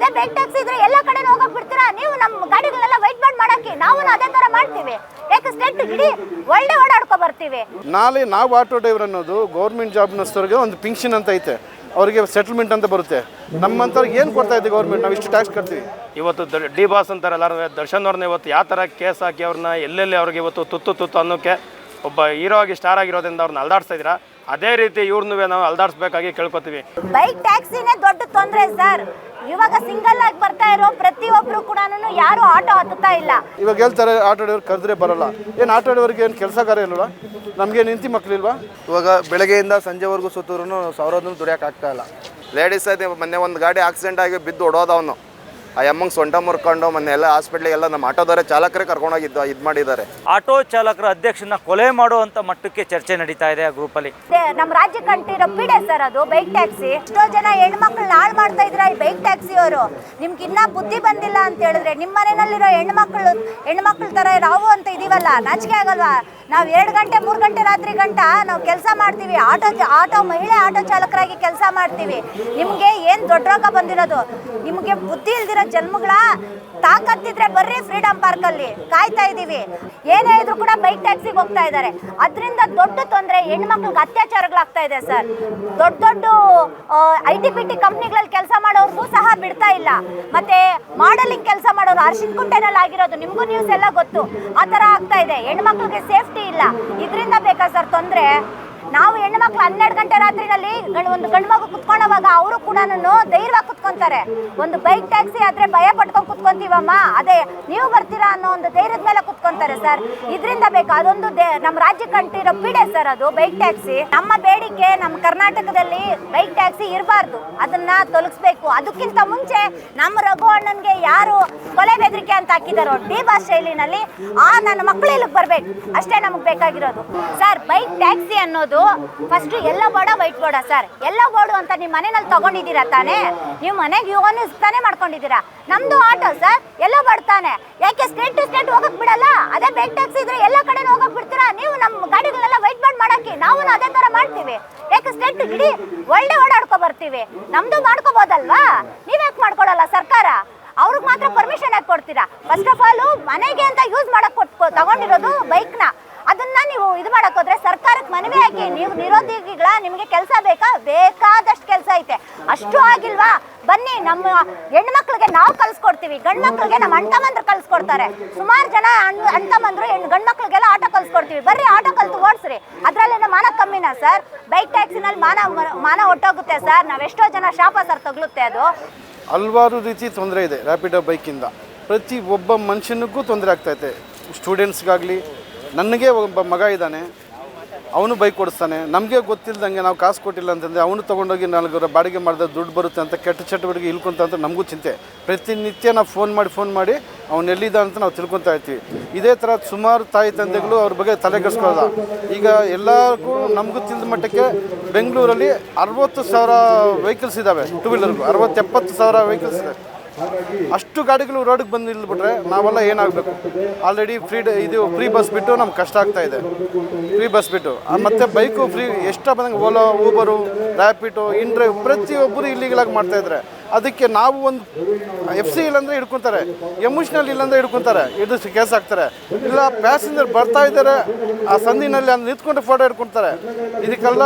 ಅದೇ bike tax ಇದ್ರೆ ಎಲ್ಲ ಕಡೆ ಹೋಗಕ್ ಬಿಡ್ತೀರಾ ನೀವು ನಮ್ಮ ಗಾಡಿಗಳೆಲ್ಲ ವೈಟ್ ಮಾಡಿ ಮಾಡಕ್ಕೆ ನಾವು ಅದೇ ತರ ಮಾಡ್ತೀವಿ. ಯಾಕೆ ಸ್ಟೇಟ್ ಇಡೀ ಒಳ್ಳೆ ಓಡಾಡ್ಕೊ ಬರ್ತೀವಿ. ನಾಳೆ ನಾವು ಆಟೋ ಡ್ರೈವರ್ ಅನ್ನೋದು ಗೌರ್ಮೆಂಟ್ ಜಾಬ್ನಸ್ತವ್ರಿಗೆ ಒಂದು ಪಿಂಕ್ಷನ್ ಅಂತ ಐತೆ. ಅವರಿಗೆ ಸೆಟಲ್ಮೆಂಟ್ ಅಂತ ಬರುತ್ತೆ. ನಮ್ಮಂತವ್ರಿಗೆ ಏನು ಕೊಡ್ತಾ ಇದೆ ಗೌರ್ಮೆಂಟ್ ನಾವು ಇಷ್ಟು ಟ್ಯಾಕ್ಸ್ ಕಟ್ತೀವಿ. ಇವತ್ತು ದ- ಡಿ ಬಾಸ್ ಅಂತಾರೆ ಎಲ್ಲರೂ ದರ್ಶನ್ ಅವ್ರನ್ನ ಇವತ್ತು ಯಾವ ಥರ ಕೇಸ್ ಹಾಕಿ ಅವ್ರನ್ನ ಎಲ್ಲೆಲ್ಲಿ ಅವ್ರಿಗೆ ಇವತ್ತು ತುತ್ತು ತುತ್ತು ಅನ್ನೋಕ್ಕೆ ಒಬ್ಬ ಹೀರೋ ಆಗಿ ಸ್ಟಾರ್ ಆಗಿರೋದ್ರಿಂದ ಅವ್ರನ್ನ ಅಲ್ದಾಡ್ಸ್ತಾ ಇದ್ದೀರಾ? ಅದೇ ರೀತಿ ಇವ್ರನ್ನೂ ನಾವು ಅಲ್ದಾಡ್ಸ್ಬೇಕಾಗಿ ಕೇಳ್ಕೊತೀವಿ. ಬೈಕ್ ಟ್ಯಾಕ್ಸಿನೇ ದೊಡ್ಡ ತೊಂದರೆ ಸರ್ ಇವಾಗ ಸಿಂಗಲ್ ಆಗಿ ಬರ್ತಾ ಇರೋ ಪ್ರತಿಯೊಬ್ರು ಕೂಡ ಯಾರು ಆಟೋ ಹತ್ತುತ್ತಾ ಇಲ್ಲ. ಇವಾಗ ಹೇಳ್ತಾರೆ ಆಟೋ ಡ್ರೈವರ್ ಕರೆದ್ರೆ ಬರಲ್ಲ. ಏನು ಆಟೋ ಡ್ರೈವರ್ಗೆ ಏನು ಕೆಲಸ ಕಾರ್ಯ ಇಲ್ವಾ ನಮಗೆ ನಿಂತಿ ಮಕ್ಕಳಿಲ್ವಾ ಇವಾಗ ಬೆಳಗ್ಗೆಯಿಂದ ಸಂಜೆವರೆಗೂ ಸುತ್ತೂರು ಸಾವಿರದ ದುಡಿಯೋಕೆ ಆಗ್ತಾ ಇಲ್ಲ. ಲೇಡೀಸ್ ಐತೆ ಮೊನ್ನೆ ಒಂದು ಗಾಡಿ ಆಕ್ಸಿಡೆಂಟ್ ಆಗಿ ಬಿದ್ದು ಹೊಡೋದ ಅವನು ಆ ಅಮ್ಮಂಗೆ ಸೊಂಟ ಮುರ್ಕೊಂಡು ಮೊನ್ನೆ ಎಲ್ಲ ಹಾಸ್ಪಿಟ್ಲಿಗೆಲ್ಲ ನಮ್ಮ ಆಟೋದವರೇ ಚಾಲಕರೇ ಕರ್ಕೊಂಡೋಗಿದ್ದು ಇದು ಮಾಡಿದ್ದಾರೆ. ಆಟೋ ಚಾಲಕರ ಅಧ್ಯಕ್ಷನ ಕೊಲೆ ಮಾಡುವಂತ ಮಟ್ಟಕ್ಕೆ ಚರ್ಚೆ ನಡೀತಾ ಇದೆ ಆ ಗ್ರೂಪಲ್ಲಿ ಅಲ್ಲಿ. ನಮ್ಮ ರಾಜ್ಯ ಕಂಟಿರೋ ಪಿಡೆ ಸರ್ ಅದು ಬೈಕ್ ಟ್ಯಾಕ್ಸಿ ಎಷ್ಟೋ ಜನ ಹೆಣ್ಮಕ್ಳನ್ನ ಹಾಳು ಮಾಡ್ತಾ ಇದ್ರ ಈ ಬೈಕ್ ಟ್ಯಾಕ್ಸಿ ಅವರು. ನಿಮ್ಗೆ ಇನ್ನ ಬುದ್ಧಿ ಬಂದಿಲ್ಲ ಅಂತ ಹೇಳಿದ್ರೆ ನಿಮ್ಮ ಮನೆಯಲ್ಲಿರೋ ಹೆಣ್ಮಕ್ಳು ಹೆಣ್ಮಕ್ಳ ತರ ನಾವು ಅಂತ ಇದೀವಲ್ಲ ನಾಚಿಕೆ ಆಗಲ್ವಾ? ನಾವು ಎರಡು ಗಂಟೆ ಮೂರು ಗಂಟೆ ರಾತ್ರಿ ಗಂಟ ನಾವು ಕೆಲಸ ಮಾಡ್ತೀವಿ. ಆಟೋ ಆಟೋ ಮಹಿಳೆ ಆಟೋ ಚಾಲಕರಾಗಿ ಕೆಲಸ ಮಾಡ್ತೀವಿ. ನಿಮಗೆ ಏನು ದೊಡ್ಡ ರೋಗ ಬಂದಿರೋದು? ನಿಮಗೆ ಬುದ್ಧಿ ಇಲ್ದಿರೋ ಜನ್ಮಗಳ ತಾಕತ್ತಿದ್ರೆ ಬರ್ರಿ ಫ್ರೀಡಮ್ ಪಾರ್ಕಲ್ಲಿ ಕಾಯ್ತಾ ಇದೀವಿ ಏನೇ ಇದ್ರು ಕೂಡ ಬೈಕ್ ಟ್ಯಾಕ್ಸಿಗೆ ಹೋಗ್ತಾ ಇದ್ದಾರೆ. ಅದರಿಂದ ದೊಡ್ಡ ತೊಂದರೆ ಹೆಣ್ಮಕ್ಳಿಗೆ ಅತ್ಯಾಚಾರಗಳಾಗ್ತಾ ಇದೆ ಸರ್. ದೊಡ್ಡ ದೊಡ್ಡ ಐ ಟಿ ಪಿ ಟಿ ಕಂಪ್ನಿಗಳಲ್ಲಿ ಕೆಲಸ ಮಾಡೋರ್ಗೂ ಸಹ ಬಿಡ್ತಾ ಇಲ್ಲ. ಮತ್ತೆ ಮಾಡಲಿಂಗ್ ಕೆಲಸ ಮಾಡೋರು ಅರ್ಶಿನ್ ಕುಂಟೆನಲ್ಲಿ ಆಗಿರೋದು, ನಿಮಗೂ ನ್ಯೂಸ್ ಎಲ್ಲ ಗೊತ್ತು. ಆ ಥರ ಆಗ್ತಾ ಇದೆ. ಹೆಣ್ಮಕ್ಳಿಗೆ ಸೇಫ್ಟಿ ಇಲ್ಲ. ಇದರಿಂದ ಬೇಕಾ ಸರ್ ತೊಂದರೆ? ನಾವು ಮಕ್ಕಳು ಹನ್ನೆರಡು ಗಂಟೆ ರಾತ್ರಿನಲ್ಲಿ ಒಂದು ಗಂಡು ಮಗು ಕುತ್ಕೊಳ್ಳೋವಾಗ ಅವರು ಕೂಡ ಧೈರ್ಯವಾಗಿ ಕುತ್ಕೊಂತಾರೆ. ಒಂದು ಬೈಕ್ ಟ್ಯಾಕ್ಸಿ ಆದ್ರೆ ಭಯ ಪಟ್ಕೊಂಡು ಕುತ್ಕೊಂತೀವಮ್ಮ? ಅದೇ, ನೀವು ಬರ್ತೀರಾ ಅನ್ನೋ ಒಂದು ಧೈರ್ಯದ ಮೇಲೆ ಕುತ್ಕೊಂತಾರೆ ಸರ್. ಇದರಿಂದ ಬೇಕು, ಅದೊಂದು ನಮ್ಮ ರಾಜ್ಯ ಕಂಟಿರೋ ಪೀಡೆ ಸರ್ ಅದು, ಬೈಕ್ ಟ್ಯಾಕ್ಸಿ. ನಮ್ಮ ಬೇಡಿಕೆ ನಮ್ಮ ಕರ್ನಾಟಕದಲ್ಲಿ ಬೈಕ್ ಟ್ಯಾಕ್ಸಿ ಇರಬಾರ್ದು. ಅದನ್ನ ತೊಲಗಿಸ್ಬೇಕು. ಅದಕ್ಕಿಂತ ಮುಂಚೆ ನಮ್ಮ ರಘು ಅಣ್ಣನ್ಗೆ ಯಾರು ಕೊಲೆ ಬೆದರಿಕೆ ಅಂತ ಹಾಕಿದಾರೋ ಡಿ ಬಾಸ್ ಶೈಲಿನಲ್ಲಿ ಆ ನನ್ನ ಮಕ್ಕಳು ಇಲ್ಲಿಗೆ ಬರ್ಬೇಕು. ಅಷ್ಟೇ ನಮಗೆ ಬೇಕಾಗಿರೋದು. ಸರ್, ಬೈಕ್ ಟ್ಯಾಕ್ಸಿ ಅನ್ನೋದು ಫಸ್ಟ್ ಎಲ್ಲ ಬೋರ್ಡ ವೈಟ್ ಬೋರ್ಡ ಸರ್. ಎಲ್ಲ ಬೋರ್ಡು ಅಂತ ನಿಮ್ಮ ಮನೆಯಲ್ಲಿ ತಗೊಂಡಿದ್ದೀರಾ ತಾನೇ? ನೀವು ಮನೆಗೆ ಯೂಸ್ ತಾನೇ ಮಾಡ್ಕೊಂಡಿದ್ದೀರಾ? ನಮ್ದು ಆಟೋ ಸರ್, ಎಲ್ಲ ಬರ್ತಾನೆ ಯಾಕೆ ಸ್ಟೇಟ್ ಟು ಸ್ಟೇಟ್ ಹೋಗಕ್ ಬಿಡಲ್ಲ? ಅದೇ ಬೆಡ್ ಟ್ಯಾಕ್ಸಿ ಇದ್ರೆ ಎಲ್ಲ ಕಡೆ ಹೋಗಕ್ ಬಿಡ್ತೀರಾ? ನೀವು ನಮ್ಮ ಗಾಡಿಗಳೆಲ್ಲ ವೈಟ್ ಬೋರ್ಡ್ ಮಾಡಕ್ಕೆ ನಾವು ಅದೇ ತರ ಮಾಡ್ತೀವಿ. ಯಾಕೆ ಸ್ಟೇಟ್ ಇಡೀ ಒಳ್ಳೆ ಓಡಾಡ್ಕೊ ಬರ್ತೀವಿ? ನಮ್ದು ಮಾಡ್ಕೋಬೋದಲ್ವಾ? ನೀವ್ಯಾಕೆ ಮಾಡ್ಕೊಡಲ್ಲ ಸರ್ಕಾರ? ಅವ್ರಿಗೆ ಮಾತ್ರ ಪರ್ಮಿಷನ್ ಯಾಕೆ ಕೊಡ್ತೀರಾ? ಫಸ್ಟ್ ಆಫ್ ಆಲ್ ಮನೆಗೆ ಅಂತ ಯೂಸ್ ಮಾಡಕ್ ಕೊಟ್ಟು ತಗೊಂಡಿರೋದು ಬೈಕ್ನ ಅದನ್ನ ನೀವು ಇದು ಮಾಡಕ್ ಹೋದ್ರೆ ಹಾಕಿ ನೀವು ನಿರೋದ್ಯೋಗಿಗಳ ನಿಮಗೆ ಕೆಲಸ ಬೇಕಾ? ಬೇಕಾದಷ್ಟು ಕೆಲಸ ಐತೆ. ಅಷ್ಟು ಆಗಿಲ್ವಾ? ಬನ್ನಿ, ನಮ್ಮ ಹೆಣ್ಮಕ್ಳಿಗೆ ನಾವು ಕಲ್ಸ್ಕೊಡ್ತೀವಿ. ಗಂಡು ಮಕ್ಳಿಗೆ ನಮ್ಮ ಅಣ್ತಮ್ಮಂದ್ರು ಕಲ್ಸ್ಕೊಡ್ತಾರೆ. ಸುಮಾರು ಜನ ಅಣ್ಣ ಅಣ್ತಮ್ಮಂದ್ರು ಹೆಣ್ ಗಂಡು ಮಕ್ಳಿಗೆಲ್ಲ ಆಟೋ ಕಲ್ಸ್ಕೊಡ್ತೀವಿ. ಬರ್ರಿ, ಆಟೋ ಕಲ್ತು ಓಡಿಸ್ರಿ. ನಮ್ಮ ಮಾನ ಕಮ್ಮಿನ, ಸರ್? ಬೈಕ್ ಟ್ಯಾಕ್ಸಿನಲ್ಲಿ ಮಾನ ಮಾನ ಹೊಟ್ಟೋಗುತ್ತೆ ಸರ್? ನಾವೆಷ್ಟೋ ಜನ ಶಾಪ ಸರ್ ತಗಲುತ್ತೆ ಅದು. ಹಲವಾರು ರೀತಿ ತೊಂದರೆ ಇದೆ ರ್ಯಾಪಿಡೋ ಬೈಕಿಂದ. ಪ್ರತಿ ಒಬ್ಬ ಮನುಷ್ಯನಿಗೂ ತೊಂದರೆ ಆಗ್ತೈತೆ ಸ್ಟೂಡೆಂಟ್ಸ್ಗಾಗಲಿ, ನನಗೆ ಒಬ್ಬ ಮಗ ಇದ್ದಾನೆ. ಅವನು ಬೈಕ್ ಕೊಡಿಸ್ತಾನೆ ನಮಗೆ ಗೊತ್ತಿಲ್ಲದಂಗೆ ನಾವು ಕಾಸು ಕೊಟ್ಟಿಲ್ಲ ಅಂತಂದರೆ ಅವನು ತೊಗೊಂಡೋಗಿ ನಾಲ್ಕು ಬಾಡಿಗೆ ಮಾಡಿದ ದುಡ್ಡು ಬರುತ್ತೆ ಅಂತ ಕೆಟ್ಟ ಚಟುವಟಿಕೆ ಇಲ್ಕೊಂತ ಅಂತ ನಮಗೂ ಚಿಂತೆ. ಪ್ರತಿನಿತ್ಯ ನಾವು ಫೋನ್ ಮಾಡಿ ಫೋನ್ ಮಾಡಿ ಅವ್ನು ಎಲ್ಲಿದ್ದ ಅಂತ ನಾವು ತಿಳ್ಕೊತಾ ಇರ್ತೀವಿ. ಇದೇ ಥರ ಸುಮಾರು ತಾಯಿ ತಂದೆಗಳು ಅವ್ರ ಬಗ್ಗೆ ತಲೆ ತಲೆಗೆಡ್ಸ್ಕೊಳ್ಳೋದ ಈಗ ಎಲ್ಲರಿಗೂ ನಮಗೂ ತಿಳಿದ ಮಟ್ಟಕ್ಕೆ ಬೆಂಗಳೂರಲ್ಲಿ ಅರವತ್ತು ಸಾವಿರ ವೆಹಿಕಲ್ಸ್ ಇದ್ದಾವೆ ಟೂ ವೀಲರ್ಗಳು ಅರವತ್ತೆಪ್ಪತ್ತು ಸಾವಿರ ವೆಹಿಕಲ್ಸ್ ಇದೆ. ಅಷ್ಟು ಗಾಡಿಗಳು ರೋಡಿಗೆ ಬಂದು ನಿಲ್ಬಿಟ್ರೆ ನಾವೆಲ್ಲ ಏನಾಗಬೇಕು? ಆಲ್ರೆಡಿ ಫ್ರೀ ಇದು ಫ್ರೀ ಬಸ್ ಬಿಟ್ಟು ನಮ್ಗೆ ಕಷ್ಟ ಆಗ್ತಾ ಇದೆ. ಫ್ರೀ ಬಸ್ ಬಿಟ್ಟು. ಮತ್ತೆ ಬೈಕು ಫ್ರೀ ಎಷ್ಟ ಬಂದಂಗೆ ಓಲೋ ಊಬರು ರ್ಯಾಪಿಟೋ ಇಂಡ್ರೈವ್ ಪ್ರತಿಯೊಬ್ಬರು ಇಲ್ಲಿಗಳಾಗಿ ಮಾಡ್ತಾ ಇದ್ದಾರೆ ಅದಕ್ಕೆ ನಾವು ಒಂದು ಎಫ್ ಸಿ ಇಲ್ಲಾಂದರೆ ಹಿಡ್ಕೊತಾರೆ ಎಮೋಷ್ನಲ್ ಇಲ್ಲಾಂದರೆ ಹಿಡ್ಕೊತಾರೆ ಇದು ಕೇಸ್ ಹಾಕ್ತಾರೆ. ಇಲ್ಲ ಪ್ಯಾಸೆಂಜರ್ ಬರ್ತಾ ಇದ್ದಾರೆ, ಆ ಸಂದಿನಲ್ಲಿ ಅಲ್ಲಿ ನಿಂತ್ಕೊಂಡು ಫೋಟೋ ಹಿಡ್ಕೊತಾರೆ. ಇದಕ್ಕೆಲ್ಲ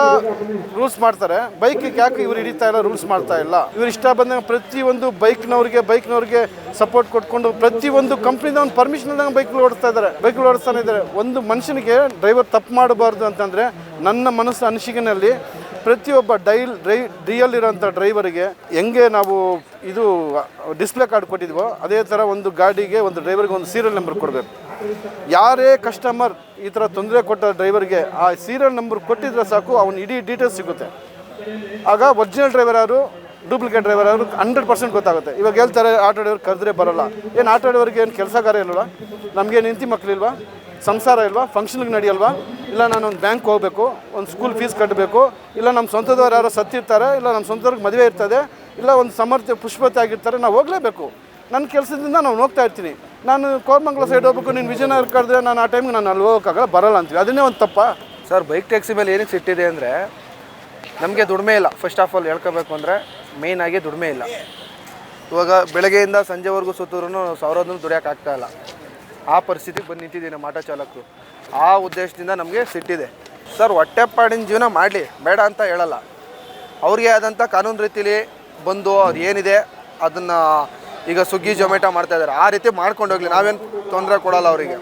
ರೂಲ್ಸ್ ಮಾಡ್ತಾರೆ. ಬೈಕಿಗೆ ಯಾಕೆ ಇವ್ರು ಹಿಡಿತಾ ಇಲ್ಲ ರೂಲ್ಸ್ ಮಾಡ್ತಾ ಇಲ್ಲ? ಇವ್ರು ಇಷ್ಟ ಬಂದಂಗೆ ಪ್ರತಿಯೊಂದು ಬೈಕ್ನವ್ರಿಗೆ ಬೈಕ್ನವ್ರಿಗೆ ಸಪೋರ್ಟ್ ಕೊಟ್ಕೊಂಡು ಪ್ರತಿಯೊಂದು ಕಂಪ್ನಿದ ಒಂದು ಪರ್ಮಿಷನ್ ಇಲ್ಲದಂಗೆ ಬೈಕ್ ಓಡಿಸ್ತಾ ಇದ್ದಾರೆ. ಬೈಕ್ ಓಡಿಸ್ತಾನೆ ಇದ್ದಾರೆ. ಒಂದು ಮನುಷ್ಯನಿಗೆ ಡ್ರೈವರ್ ತಪ್ಪು ಮಾಡಬಾರ್ದು ಅಂತಂದರೆ ನನ್ನ ಮನಸ್ಸು ಅನಿಸಿಕೆನಲ್ಲಿ ಪ್ರತಿಯೊಬ್ಬ ಡೈಲ್, ಡ್ರೈ ಡಿಯಲ್ಲಿರೋಂಥ ಡ್ರೈವರಿಗೆ ಹೆಂಗೆ ನಾವು ಇದು, ಡಿಸ್ಪ್ಲೇ ಕಾರ್ಡ್ ಕೊಟ್ಟಿದ್ವೋ, ಅದೇ ಥರ ಒಂದು ಗಾಡಿಗೆ ಒಂದು ಡ್ರೈವರ್ಗೆ ಒಂದು ಸೀರಿಯಲ್ ನಂಬರ್ ಕೊಡಬೇಕು. ಯಾರೇ ಕಸ್ಟಮರ್ ಈ ಥರ ತೊಂದರೆ ಕೊಟ್ಟ ಡ್ರೈವರ್ಗೆ ಆ ಸೀರಿಯಲ್ ನಂಬರ್ ಕೊಟ್ಟಿದ್ರೆ ಸಾಕು, ಅವ್ನು ಇಡೀ ಡೀಟೇಲ್ಸ್ ಸಿಗುತ್ತೆ. ಆಗ ಒರಿಜಿನಲ್ ಡ್ರೈವರ್ ಯಾರು? ಡೂಪ್ಲಿಕೇಟ್ ಡ್ರೈವರ್ ಯಾರು? ಹಂಡ್ರೆಡ್ ಪರ್ಸೆಂಟ್ ಗೊತ್ತಾಗುತ್ತೆ. ಇವಾಗ ಹೇಳ್ತಾರೆ, ಆಟೋ ಡ್ರೈವರ್ ಕರೆದ್ರೆ ಬರಲ್ಲ. ಏನು ಆಟೋ ಡ್ರೈವರ್ಗೆ ಏನು ಕೆಲಸಗಾರ ಇಲ್ವಾ ನಮಗೆ ನಿಂತಿ ಮಕ್ಕಳಿಲ್ವಾ ಸಂಸಾರ ಇಲ್ವಾ? ಫಂಕ್ಷನ್ಗೆ ನಡೆಯಲ್ವಾ? ಇಲ್ಲ ನಾನು ಒಂದು ಬ್ಯಾಂಕ್ ಹೋಗಬೇಕು, ಒಂದು ಸ್ಕೂಲ್ ಫೀಸ್ ಕಟ್ಟಬೇಕು ಇಲ್ಲ ನಮ್ಮ ಸ್ವಂತದವ್ರು ಯಾರೋ ಸತ್ತಿರ್ತಾರೆ, ಇಲ್ಲ ನಮ್ಮ ಸ್ವಂತದವ್ರಿಗೆ ಮದುವೆ ಇರ್ತದೆ, ಇಲ್ಲ ಒಂದು ಸಮರ್ಥ ಪುಷ್ಪತೆ ಆಗಿರ್ತಾರೆ ನಾವು ಹೋಗಲೇಬೇಕು. ನನ್ನ ಕೆಲಸದಿಂದ ನಾನು ಹೋಗ್ತಾ ಇರ್ತೀನಿ. ನಾನು ಕೋರ್ಮಂಗ್ಲ ಸೈಡ್ ಹೋಗ್ಬೇಕು, ನೀನು ವಿಜಯನಗರ ಕರೆದ್ರೆ ನಾನು ಆ ಟೈಮ್ಗೆ ನಾನು ಅಲ್ಲಿ ಹೋಗೋಕ್ಕಾಗಲ್ಲ, ಬರಲ್ಲ ಅಂತೀವಿ. ಅದನ್ನೇ ಒಂದು ತಪ್ಪ. ಸರ್ ಬೈಕ್ ಟ್ಯಾಕ್ಸಿ ಮೇಲೆ ಏನಕ್ಕೆ ಸಿಟ್ಟಿದೆ ಅಂದರೆ, ನಮಗೆ ದುಡಿಮೆ ಇಲ್ಲ. ಫಸ್ಟ್ ಆಫ್ ಆಲ್ ಹೇಳ್ಕೋಬೇಕು ಅಂದರೆ ಮೇಯ್ನಾಗಿ ದುಡಿಮೆ ಇಲ್ಲ. ಇವಾಗ ಬೆಳಗ್ಗೆಯಿಂದ ಸಂಜೆವರೆಗೂ ಸುತ್ತೂರು ಸಾವಿರದನ್ನು ದುಡಿಯೋಕ್ಕಾಗ್ತಾ ಇಲ್ಲ. ಆ ಪರಿಸ್ಥಿತಿಗೆ ಬಂದು ನಿಂತಿದ್ದೀವಿ ನಮ್ಮ ಆಟೋ ಚಾಲಕರು. ಆ ಉದ್ದೇಶದಿಂದ ನಮಗೆ ಸಿಟ್ಟಿದೆ ಸರ್ ಹೊಟ್ಟೆಪಾಡಿನ ಜೀವನ ಮಾಡಲಿ, ಬೇಡ ಅಂತ ಹೇಳಲ್ಲ. ಅವ್ರಿಗೆ ಆದಂಥ ಕಾನೂನು ರೀತಿಲಿ ಬಂದು ಅವ್ರು ಏನಿದೆ, ಅದನ್ನು ಈಗ ಸ್ವಿಗ್ಗಿ, ಜೊಮ್ಯಾಟೊ ಮಾಡ್ತಾ ಇದ್ದಾರೆ ಆ ರೀತಿ ಮಾಡ್ಕೊಂಡು ಹೋಗ್ಲಿ, ನಾವೇನು ತೊಂದರೆ ಕೊಡಲ್ಲ ಅವರಿಗೆ.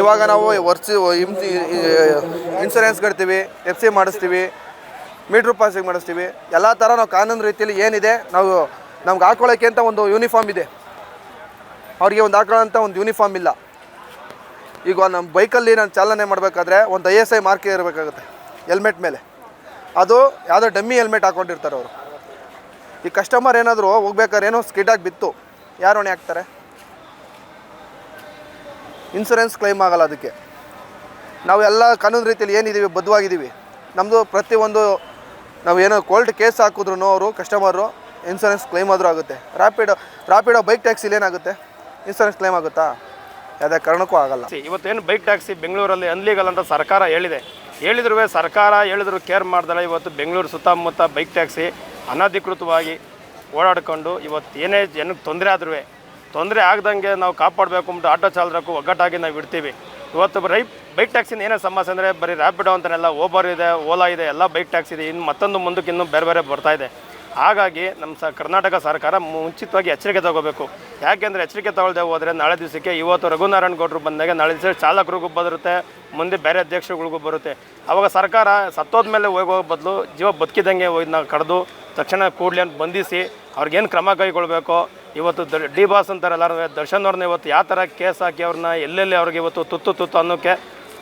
ಇವಾಗ ನಾವು ವರ್ಷ ಇನ್ಸೂರೆನ್ಸ್ ಕಟ್ತೀವಿ ಎಫ್ ಸಿ ಮಾಡಿಸ್ತೀವಿ ಮೀಟ್ರ್ ಪಾಸಿಂಗ್ ಮಾಡಿಸ್ತೀವಿ. ಎಲ್ಲ ಥರ ನಾವು ಕಾನೂನು ರೀತಿಯಲ್ಲಿ ಏನಿದೆ, ನಾವು ನಮ್ಗೆ ಹಾಕೊಳ್ಳೋಕ್ಕೆ ಅಂತ ಒಂದು ಯೂನಿಫಾರ್ಮ್ ಇದೆ. ಅವ್ರಿಗೆ ಒಂದು ಹಾಕೊಳ್ಳೋಂಥ ಒಂದು ಯೂನಿಫಾರ್ಮ್ ಇಲ್ಲ. ಈಗ ನಮ್ಮ ಬೈಕಲ್ಲಿ ನಾನು ಚಾಲನೆ ಮಾಡಬೇಕಾದ್ರೆ ಒಂದು ಐ ಎಸ್ ಐ ಮಾರ್ಕೆ ಇರಬೇಕಾಗುತ್ತೆ ಹೆಲ್ಮೆಟ್ ಮೇಲೆ. ಅದು ಯಾವುದೋ ಡಮ್ಮಿ ಹೆಲ್ಮೆಟ್ ಹಾಕ್ಕೊಂಡಿರ್ತಾರೆ ಅವರು. ಈ ಕಸ್ಟಮರ್ ಏನಾದರೂ ಹೋಗ್ಬೇಕಾದ್ರೆ ಏನೋ ಸ್ಕಿಡಾಗಿ ಬಿತ್ತು, ಯಾರು ಹೊಣೆ ಹಾಕ್ತಾರೆ? ಇನ್ಸೂರೆನ್ಸ್ ಕ್ಲೈಮ್ ಆಗಲ್ಲ ಅದಕ್ಕೆ. ನಾವು ಎಲ್ಲ ಕಾನೂನು ರೀತಿಯಲ್ಲಿ ಏನಿದ್ದೀವಿ ಬದ್ಧವಾಗಿದ್ದೀವಿ ನಮ್ಮದು ಪ್ರತಿಯೊಂದು ನಾವು ಏನೋ ಕೋಲ್ಡ್ ಕೇಸ್ ಹಾಕಿದ್ರು ಅವರು ಕಸ್ಟಮರು ಇನ್ಸೂರೆನ್ಸ್ ಕ್ಲೈಮ್ ಆದರೂ ಆಗುತ್ತೆ. ರ್ಯಾಪಿಡೋ ರ್ಯಾಪಿಡೋ ಬೈಕ್ ಟ್ಯಾಕ್ಸಿಲಿ ಏನಾಗುತ್ತೆ? ಇನ್ಸೂರೆನ್ಸ್ ಕ್ಲೇಮ್ ಆಗುತ್ತಾ? ಯಾವುದೇ ಕಾರಣಕ್ಕೂ ಆಗಲ್ಲ. ಇವತ್ತೇನು ಬೈಕ್ ಟ್ಯಾಕ್ಸಿ ಬೆಂಗಳೂರಲ್ಲಿ ಅನ್ಲೀಗಲ್ ಅಂತ ಸರ್ಕಾರ ಹೇಳಿದೆ. ಹೇಳಿದ್ರು ಸರ್ಕಾರ ಹೇಳಿದ್ರು ಕೇರ್ ಮಾಡ್ದಲ್ಲ, ಇವತ್ತು ಬೆಂಗಳೂರು ಸುತ್ತಮುತ್ತ ಬೈಕ್ ಟ್ಯಾಕ್ಸಿ ಅನಧಿಕೃತವಾಗಿ ಓಡಾಡ್ಕೊಂಡು ಇವತ್ತು ಏನೇ ಜನಕ್ಕೆ ತೊಂದರೆ ಆದ್ರೂ ತೊಂದರೆ ಆಗ್ದಂಗೆ ನಾವು ಕಾಪಾಡಬೇಕು ಅಂದ್ಬಿಟ್ಟು ಆಟೋ ಚಾಲಕರು ಒಗ್ಗಟ್ಟಾಗಿ ನಾವು ಇಡ್ತೀವಿ. ಇವತ್ತು ರೈ ಬೈಕ್ ಟ್ಯಾಕ್ಸಿನ ಏನೇ ಸಮಸ್ಯೆ ಅಂದರೆ ಬರೀ ರ್ಯಾಪಿಡೋ ಅಂತನೆಲ್ಲ ಓಬರ್ ಇದೆ ಓಲಾ ಇದೆ, ಎಲ್ಲ ಬೈಕ್ ಟ್ಯಾಕ್ಸಿ ಇದೆ, ಇನ್ನು ಮತ್ತೊಂದು ಮುಂದಕ್ಕೆ ಇನ್ನೂ ಬೇರೆ ಬೇರೆ ಬರ್ತಾ ಇದೆ. ಹಾಗಾಗಿ ನಮ್ಮ ಸ ಕರ್ನಾಟಕ ಸರ್ಕಾರ ಮುಂಚಿತವಾಗಿ ಎಚ್ಚರಿಕೆ ತಗೋಬೇಕು. ಯಾಕೆಂದರೆ ಎಚ್ಚರಿಕೆ ತಗೊಳ್ಳದೆ ಹೋದರೆ ನಾಳೆ ದಿವಸಕ್ಕೆ ಇವತ್ತು ರಘುನಾರಾಯಣ ಗೌಡರು ಬಂದಾಗ ನಾಳೆ ದಿವಸ ಚಾಲಕರಿಗೂ ಬರುತ್ತೆ, ಮುಂದೆ ಬೇರೆ ಅಧ್ಯಕ್ಷಗಳಿಗೂ ಬರುತ್ತೆ. ಅವಾಗ ಸರ್ಕಾರ ಸತ್ತೋದ್ಮೇಲೆ ಹೋಗೋ ಬದಲು ಜೀವ ಬದುಕಿದಂಗೆ ಇದನ್ನ ಕಡ್ದು ತಕ್ಷಣ ಕೂಡಲೇ ಬಂಧಿಸಿ ಅವ್ರಿಗೇನು ಕ್ರಮ ಕೈಗೊಳ್ಬೇಕು. ಇವತ್ತು ದ- ಡಿ ಬಾಸ್ ಅಂತಾರೆ ಎಲ್ಲರೂ ದರ್ಶನ್ ಅವ್ರನ್ನ ಇವತ್ತು ಯಾವ ಥರ ಕೇಸ್ ಹಾಕಿ ಅವ್ರನ್ನ ಎಲ್ಲೆಲ್ಲಿ ಅವ್ರಿಗೆ ಇವತ್ತು ತುತ್ತು ತುತ್ತು ಅನ್ನೋಕ್ಕೆ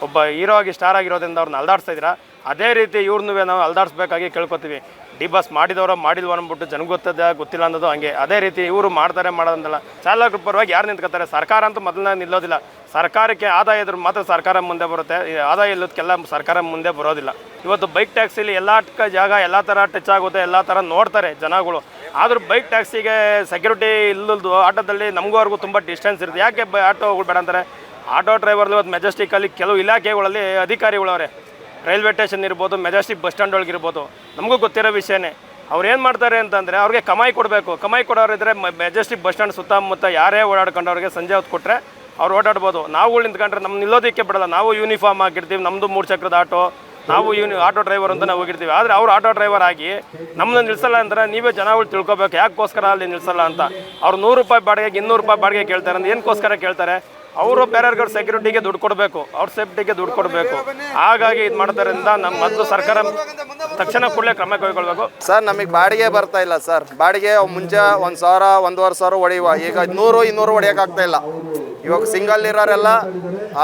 ಒಬ್ಬ ಹೀರೋ ಆಗಿ ಸ್ಟಾರ್ ಆಗಿರೋದ್ರಿಂದ ಅವ್ರನ್ನ ಅಲ್ದಾಡ್ಸ್ತಾ ಇದ್ದೀರಾ? ಅದೇ ರೀತಿ ಇವ್ರನ್ನೂ ನಾವು ಅಲ್ದಾಡಿಸ್ಬೇಕಾಗಿ ಕೇಳ್ಕೊತೀವಿ. ಡಿ ಬಸ್ ಮಾಡಿದವರ ಮಾಡಿಲ್ವ ಅನ್ಬಿಟ್ಟು ಜನ ಗೊತ್ತದ, ಗೊತ್ತಿಲ್ಲ ಅನ್ನೋದು ಹಂಗೆ. ಅದೇ ರೀತಿ ಇವರು ಮಾಡ್ತಾರೆ ಮಾಡೋದಂತಲ್ಲ ಚಾಲಕರ ಪರವಾಗಿ ಯಾರು ನಿಂತ್ಕೋತಾರೆ ಸರ್ಕಾರ ಅಂತೂ ಮೊದಲನೇ ನಿಲ್ಲೋದಿಲ್ಲ. ಸರ್ಕಾರಕ್ಕೆ ಆದಾಯ ಇದ್ರೆ ಮಾತ್ರ ಸರ್ಕಾರ ಮುಂದೆ ಬರುತ್ತೆ. ಆದಾಯ ಇಲ್ಲದಕ್ಕೆಲ್ಲ ಸರ್ಕಾರ ಮುಂದೆ ಬರೋದಿಲ್ಲ. ಇವತ್ತು ಬೈಕ್ ಟ್ಯಾಕ್ಸಿಲಿ ಎಲ್ಲ ಜಾಗ ಎಲ್ಲ ಥರ ಟಚ್ ಆಗುತ್ತೆ, ಎಲ್ಲ ಥರ ನೋಡ್ತಾರೆ ಜನಗಳು. ಆದರೂ ಬೈಕ್ ಟ್ಯಾಕ್ಸಿಗೆ ಸೆಕ್ಯೂರಿಟಿ ಇಲ್ಲದ್ದು ಆಟೋದಲ್ಲಿ ನಮಗೂ ಅವ್ರಿಗೂ ತುಂಬ ಡಿಸ್ಟೆನ್ಸ್ ಇರುತ್ತೆ. ಯಾಕೆ ಬ ಆಟೋಗಳು ಬೇಡ ಅಂತಾರೆ? ಆಟೋ ಡ್ರೈವರ್ದು ಇವತ್ತು ಮೆಜೆಸ್ಟಿಕಲ್ಲಿ ಕೆಲವು ಇಲಾಖೆಗಳಲ್ಲಿ ಅಧಿಕಾರಿಗಳವ್ರೆ. ರೈಲ್ವೆ ಸ್ಟೇಷನ್ ಇರ್ಬೋದು, ಮೆಜೆಸ್ಟಿಕ್ ಬಸ್ ಸ್ಟ್ಯಾಂಡ್ ಒಳಗೆ ಇರ್ಬೋದು, ನಮಗೂ ಗೊತ್ತಿರೋ ವಿಷಯನೇ. ಅವ್ರು ಏನು ಮಾಡ್ತಾರೆ ಅಂತಂದರೆ ಅವ್ರಿಗೆ ಕಮಾಯಿ ಕೊಡಬೇಕು. ಕಮಾಯಿ ಕೊಡೋರಿದ್ರೆ ಮೆಜೆಸ್ಟಿಕ್ ಬಸ್ ಸ್ಟ್ಯಾಂಡ್ ಸುತ್ತಮುತ್ತ ಯಾರೇ ಓಡಾಡ್ಕೊಂಡು ಅವ್ರಿಗೆ ಸಂಜೆ ಹೊತ್ತು ಕೊಟ್ಟರೆ ಅವ್ರು ಓಡಾಡ್ಬೋದು. ನಾವು ನಿಂತ್ಕೊಂಡ್ರೆ ನಮ್ಮ ನಿಲ್ಲೋದಕ್ಕೆ ಬಿಡಲ್ಲ. ನಾವು ಯೂನಿಫಾರ್ಮ್ ಹಾಕಿರ್ತೀವಿ ನಮ್ಮದು ಮೂರು ಚಕ್ರದ ಆಟೋ, ನಾವು ಯೂನಿ ಆಟೋ ಡ್ರೈವರ್ ಅಂತ ನಾವು ಹೋಗಿರ್ತೀವಿ. ಆದರೆ ಅವ್ರು ಆಟೋ ಡ್ರೈವರ್ ಆಗಿ ನಮ್ಮನ್ನ ನಿಲ್ಸಲ್ಲ ಅಂದರೆ ನೀವೇ ಜನಗಳು ತಿಳ್ಕೊಬೇಕು. ಯಾಕೋಸ್ಕರ ಅಲ್ಲಿ ನಿಲ್ಸಲ್ಲ ಅಂತ. ಅವ್ರು ನೂರು ರೂಪಾಯಿ ಬಾಡಿಗೆಗೆ ಇನ್ನೂರು ರೂಪಾಯಿ ಬಾಡಿಗೆ ಕೇಳ್ತಾರೆ ಅಂದ್ರೆ ಏನಕ್ಕೋಸ್ಕರ ಕೇಳ್ತಾರೆ? ಅವರು ಬೇರೆಯವ್ರ ಸೆಕ್ಯೂರಿಟಿಗೆ ದುಡ್ಡು ಕೊಡಬೇಕು, ಅವ್ರ ಸೇಫ್ಟಿಗೆ ದುಡ್ಡು ಕೊಡಬೇಕು. ಹಾಗಾಗಿ ಇದು ಮಾಡೋದ್ರಿಂದ ನಮ್ಮ ಮೊದಲು ಸರ್ಕಾರ ತಕ್ಷಣ ಕೂಡಲೇ ಕ್ರಮ ಕೈಗೊಳ್ಬೇಕು. ಸರ್, ನಮಗೆ ಬಾಡಿಗೆ ಬರ್ತಾ ಇಲ್ಲ ಸರ್. ಬಾಡಿಗೆ ಮುಂಚೆ ಒಂದು ಸಾವಿರ, ಒಂದೂವರೆ ಸಾವಿರ ಹೊಡೆಯುವ ಈಗ ನೂರು, ಇನ್ನೂರು ಹೊಡೆಯೋಕ್ಕಾಗ್ತಾ ಇಲ್ಲ. ಇವಾಗ ಸಿಂಗಲ್ ಇರೋರೆಲ್ಲ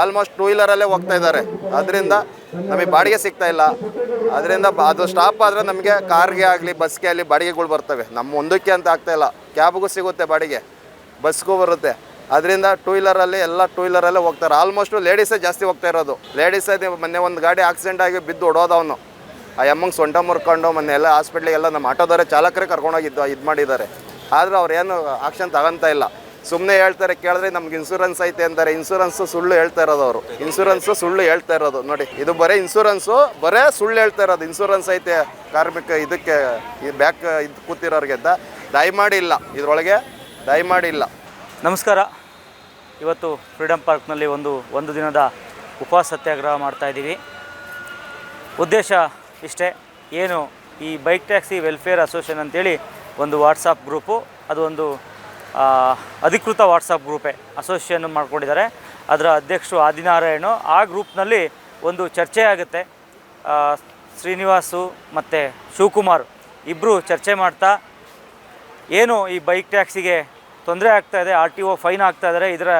ಆಲ್ಮೋಸ್ಟ್ ಟೂ ವೀಲರಲ್ಲೇ ಹೋಗ್ತಾ ಇದ್ದಾರೆ. ಅದರಿಂದ ನಮಗೆ ಬಾಡಿಗೆ ಸಿಗ್ತಾ ಇಲ್ಲ. ಅದರಿಂದ ಅದು ಸ್ಟಾಪ್ ಆದರೆ ನಮಗೆ ಕಾರ್ಗೆ ಆಗಲಿ, ಬಸ್ಗೆ ಆಗಲಿ ಬಾಡಿಗೆಗಳು ಬರ್ತವೆ. ನಮ್ಮ ಒಂದಕ್ಕೆ ಅಂತ ಆಗ್ತಾ ಇಲ್ಲ. ಕ್ಯಾಬ್ಗೂ ಸಿಗುತ್ತೆ ಬಾಡಿಗೆ. ಬಸ್ಗೂ ಬರುತ್ತೆ. ಅದರಿಂದ ಟೂ ವೀಲರಲ್ಲಿ ಎಲ್ಲ ಟೂ ವೀಲರಲ್ಲೇ ಹೋಗ್ತಾರೆ. ಆಲ್ಮೋಸ್ಟ್ ಲೇಡೀಸೇ ಜಾಸ್ತಿ ಹೋಗ್ತಾ ಇರೋದು. ಲೇಡೀಸೇ ಮೊನ್ನೆ ಒಂದು ಗಾಡಿ ಆಕ್ಸಿಡೆಂಟ್ ಆಗಿ ಬಿದ್ದು ಹೊಡೋದವನು ಆ ಎಮ್ಮಂಗೆ ಸೊಂಟ ಮುರ್ಕೊಂಡು ಮೊನ್ನೆ ಎಲ್ಲ ಹಾಸ್ಪಿಟ್ಲಿಗೆಲ್ಲ ನಮ್ಮ ಆಟೋದವರೇ ಚಾಲಕರೇ ಕರ್ಕೊಂಡೋಗಿದ್ದು ಇದು ಮಾಡಿದ್ದಾರೆ. ಆದರೆ ಅವ್ರೇನು ಆಕ್ಷನ್ ತಗೊಂತ ಇಲ್ಲ. ಸುಮ್ಮನೆ ಹೇಳ್ತಾರೆ, ಕೇಳಿದ್ರೆ ನಮ್ಗೆ ಇನ್ಸೂರೆನ್ಸ್ ಐತೆ ಅಂತಾರೆ. ಇನ್ಸೂರೆನ್ಸು ಸುಳ್ಳು ಹೇಳ್ತಾ ಇರೋದು ಅವರು. ಇನ್ಸೂರೆನ್ಸು ಸುಳ್ಳು ಹೇಳ್ತಾ ಇರೋದು. ನೋಡಿ, ಇದು ಬರೀ ಇನ್ಸೂರೆನ್ಸು ಬರೇ ಸುಳ್ಳು ಹೇಳ್ತಾ ಇರೋದು. ಇನ್ಸೂರೆನ್ಸ್ ಐತೆ ಕಾರ್ಮಿಕ ಇದಕ್ಕೆ, ಈ ಬ್ಯಾಕ್ ಇದು ಕೂತಿರೋರಿಗೆ ಅಂತ ದಯಮಾಡಿ ಇಲ್ಲ. ಇದರೊಳಗೆ ದಯಮಾಡಿ ಇಲ್ಲ. ನಮಸ್ಕಾರ. ಇವತ್ತು ಫ್ರೀಡಮ್ ಪಾರ್ಕ್ನಲ್ಲಿ ಒಂದು ಒಂದು ದಿನದ ಉಪವಾಸ ಸತ್ಯಾಗ್ರಹ ಮಾಡ್ತಾಯಿದ್ದೀವಿ ಉದ್ದೇಶ ಇಷ್ಟೇ, ಏನು ಈ ಬೈಕ್ ಟ್ಯಾಕ್ಸಿ ವೆಲ್ಫೇರ್ ಅಸೋಸಿಯೇಷನ್ ಅಂತೇಳಿ ಒಂದು ವಾಟ್ಸಪ್ ಗ್ರೂಪು, ಅದು ಒಂದು ಅಧಿಕೃತ ವಾಟ್ಸಪ್ ಗ್ರೂಪೇ, ಅಸೋಸಿಯೇಷನ್ ಮಾಡ್ಕೊಂಡಿದ್ದಾರೆ. ಅದರ ಅಧ್ಯಕ್ಷರು ಆದಿನಾರಾಯಣ, ಆ ಗ್ರೂಪ್ನಲ್ಲಿ ಒಂದು ಚರ್ಚೆ ಆಗುತ್ತೆ. ಶ್ರೀನಿವಾಸು ಮತ್ತು ಶಿವಕುಮಾರ್ ಇಬ್ಬರು ಚರ್ಚೆ ಮಾಡ್ತಾ, ಏನು ಈ ಬೈಕ್ ಟ್ಯಾಕ್ಸಿಗೆ ತೊಂದರೆ ಆಗ್ತಾ ಇದೆ. ಆರ್ ಟಿ ಒ ಫೈನ್ ಆಗ್ತಾ ಇದ್ದಾರೆ ಇದರ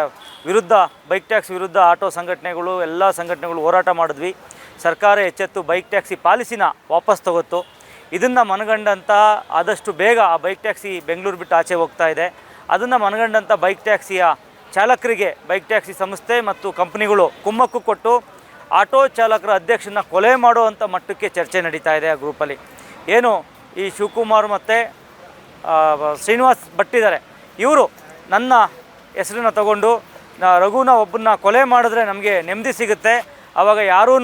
ವಿರುದ್ಧ ಬೈಕ್ ಟ್ಯಾಕ್ಸ್ ವಿರುದ್ಧ ಆಟೋ ಸಂಘಟನೆಗಳು, ಎಲ್ಲ ಸಂಘಟನೆಗಳು ಹೋರಾಟ ಮಾಡಿದ್ವಿ. ಸರ್ಕಾರ ಎಚ್ಚೆತ್ತು ಬೈಕ್ ಟ್ಯಾಕ್ಸಿ ಪಾಲಿಸಿನ ವಾಪಸ್ ತಗೋತು ಇದನ್ನು ಮನಗಂಡಂಥ ಆದಷ್ಟು ಬೇಗ ಆ ಬೈಕ್ ಟ್ಯಾಕ್ಸಿ ಬೆಂಗಳೂರು ಬಿಟ್ಟು ಆಚೆ ಹೋಗ್ತಾ ಇದೆ. ಅದನ್ನು ಮನಗಂಡಂಥ ಬೈಕ್ ಟ್ಯಾಕ್ಸಿಯ ಚಾಲಕರಿಗೆ ಬೈಕ್ ಟ್ಯಾಕ್ಸಿ ಸಂಸ್ಥೆ ಮತ್ತು ಕಂಪ್ನಿಗಳು ಕುಮ್ಮಕ್ಕು ಕೊಟ್ಟು ಆಟೋ ಚಾಲಕರ ಅಧ್ಯಕ್ಷನ ಕೊಲೆ ಮಾಡುವಂಥ ಮಟ್ಟಕ್ಕೆ ಚರ್ಚೆ ನಡೀತಾ ಇದೆ ಆ ಗ್ರೂಪಲ್ಲಿ ಏನು ಈ ಶಿವಕುಮಾರ್ ಮತ್ತು ಶ್ರೀನಿವಾಸ್ ಭಟ್ಟಿದ್ದಾರೆ. ಇವರು ನನ್ನ ಹೆಸರನ್ನ ತಗೊಂಡು ರಘುನ ಒಬ್ಬನ್ನ ಕೊಲೆ ಮಾಡಿದ್ರೆ ನಮಗೆ ನೆಮ್ಮದಿ ಸಿಗುತ್ತೆ. ಆವಾಗ ಯಾರೂ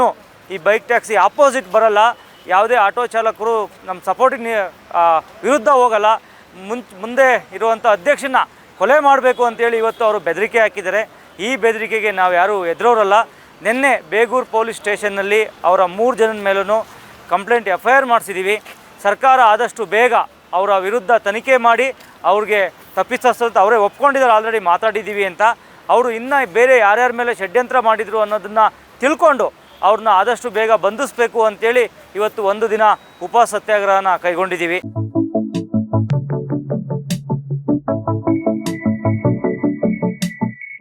ಈ ಬೈಕ್ ಟ್ಯಾಕ್ಸಿ ಆಪೋಸಿಟ್ ಬರಲ್ಲ. ಯಾವುದೇ ಆಟೋ ಚಾಲಕರು ನಮ್ಮ ಸಪೋರ್ಟಿಗೆ ವಿರುದ್ಧ ಹೋಗಲ್ಲ. ಮುನ್, ಮುಂದೆ ಇರುವಂಥ ಅಧ್ಯಕ್ಷನ ಕೊಲೆ ಮಾಡಬೇಕು ಅಂತೇಳಿ ಇವತ್ತು ಅವರು ಬೆದರಿಕೆ ಹಾಕಿದ್ದಾರೆ. ಈ ಬೆದರಿಕೆಗೆ ನಾವು ಯಾರೂ ಎದುರೋರಲ್ಲ ನಿನ್ನೆ ಬೇಗೂರು ಪೊಲೀಸ್ ಸ್ಟೇಷನ್ನಲ್ಲಿ ಅವರ ಮೂರು ಜನದ ಮೇಲೂ ಕಂಪ್ಲೇಂಟ್ ಎಫ್ ಐ ಆರ್ ಮಾಡಿಸಿದ್ದೀವಿ. ಸರ್ಕಾರ ಆದಷ್ಟು ಬೇಗ ಅವರ ವಿರುದ್ಧ ತನಿಖೆ ಮಾಡಿ, ಅವ್ರಿಗೆ ತಪ್ಪಿಸ್ತಂತ ಅವರೇ ಒಪ್ಕೊಂಡಿದ್ದಾರೆ ಆಲ್ರೆಡಿ ಮಾತಾಡಿದ್ದೀವಿ ಅಂತ. ಅವರು ಇನ್ನೂ ಬೇರೆ ಯಾರ್ಯಾರ ಮೇಲೆ ಷಡ್ಯಂತ್ರ ಮಾಡಿದರು ಅನ್ನೋದನ್ನು ತಿಳ್ಕೊಂಡು ಅವ್ರನ್ನ ಆದಷ್ಟು ಬೇಗ ಬಂಧಿಸಬೇಕು ಅಂತೇಳಿ ಇವತ್ತು ಒಂದು ದಿನ ಉಪ ಸತ್ಯಾಗ್ರಹನ ಕೈಗೊಂಡಿದ್ದೀವಿ.